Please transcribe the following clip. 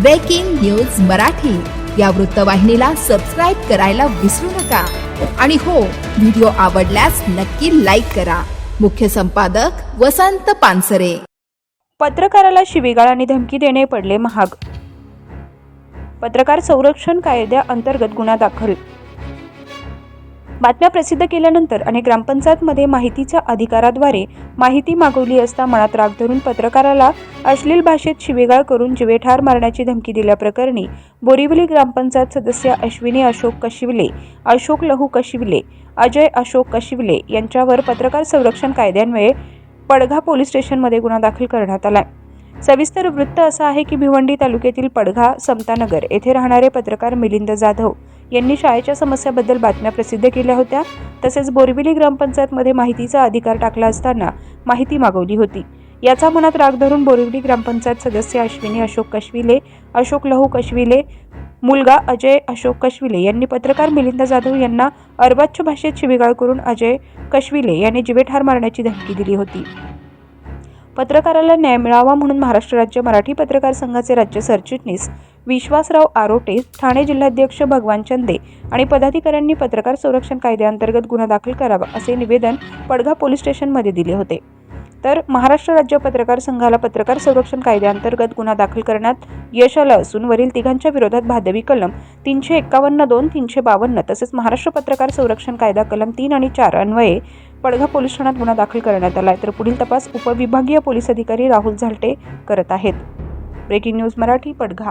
Breaking news Marathi या वृत्तवाहिनीला subscribe करायला विसरू नका. आणि हो व्हिडिओ आवडल्यास नक्की लाईक करा. मुख्य संपादक वसंत पानसरे. पत्रकाराला शिवीगाळ आणि धमकी देणे पडले महाग. पत्रकार संरक्षण कायद्याअंतर्गत गुन्हा दाखल बातम्या प्रसिद्ध केल्यानंतर आणि ग्रामपंचायतमध्ये माहितीच्या अधिकाराद्वारे माहिती मागवली असता मनात राग धरून पत्रकाराला अश्लील भाषेत शिवेगाळ करून जिवेठार मारण्याची धमकी दिल्याप्रकरणी बोरिवली ग्रामपंचायत सदस्य अश्विनी अशोक कशिवले अशोक लहू कशिवले अजय अशोक कशिवले यांच्यावर पत्रकार संरक्षण कायद्यान्वये पडघा पोलीस स्टेशनमध्ये गुन्हा दाखल करण्यात आलाय. सविस्तर वृत्त असं आहे की भिवंडी तालुक्यातील पडघा समतानगर येथे राहणारे पत्रकार मिलिंद जाधव यांनी शाळेच्या समस्याबद्दल बातम्या प्रसिद्ध केल्या होत्या. तसेच बोरिवली ग्रामपंचायतमध्ये माहितीचा अधिकार टाकला असताना माहिती मागवली होती. याचा मनात राग धरून बोरिवली ग्रामपंचायत सदस्य अश्विनी अशोक कशविले अशोक लहू कशविले मुलगा अजय अशोक कशविले यांनी पत्रकार मिलिंद जाधव यांना अर्वाच्य भाषेत शिवीगाळ करून अजय कशविले यांनी जिवेठार मारण्याची धमकी दिली होती. पत्रकाराला न्याय मिळावा म्हणून महाराष्ट्र राज्य मराठी पत्रकार संघाचे राज्य सरचिटणीस विश्वासराव आरोटे ठाणे जिल्हाध्यक्ष भगवान चंदे आणि पदाधिकाऱ्यांनी पत्रकार संरक्षण कायद्याअंतर्गत गुन्हा दाखल करावा असे निवेदन पडघा पोलीस स्टेशनमध्ये दिले होते. तर महाराष्ट्र राज्य पत्रकार संघाला पत्रकार संरक्षण कायद्याअंतर्गत गुन्हा दाखल करण्यात यश आलं असून वरील तिघांच्या विरोधात भादवी कलम तीनशे एक्कावन्न दोन तीनशे बावन्न तसेच महाराष्ट्र पत्रकार संरक्षण कायदा कलम तीन आणि चार अन्वये पडघा पोलीस ठाण्यात गुन्हा दाखल करण्यात आला आहे. तर पुढील तपास उपविभागीय पोलीस अधिकारी राहुल झालटे करत आहेत. Breaking news Marathi Padgha.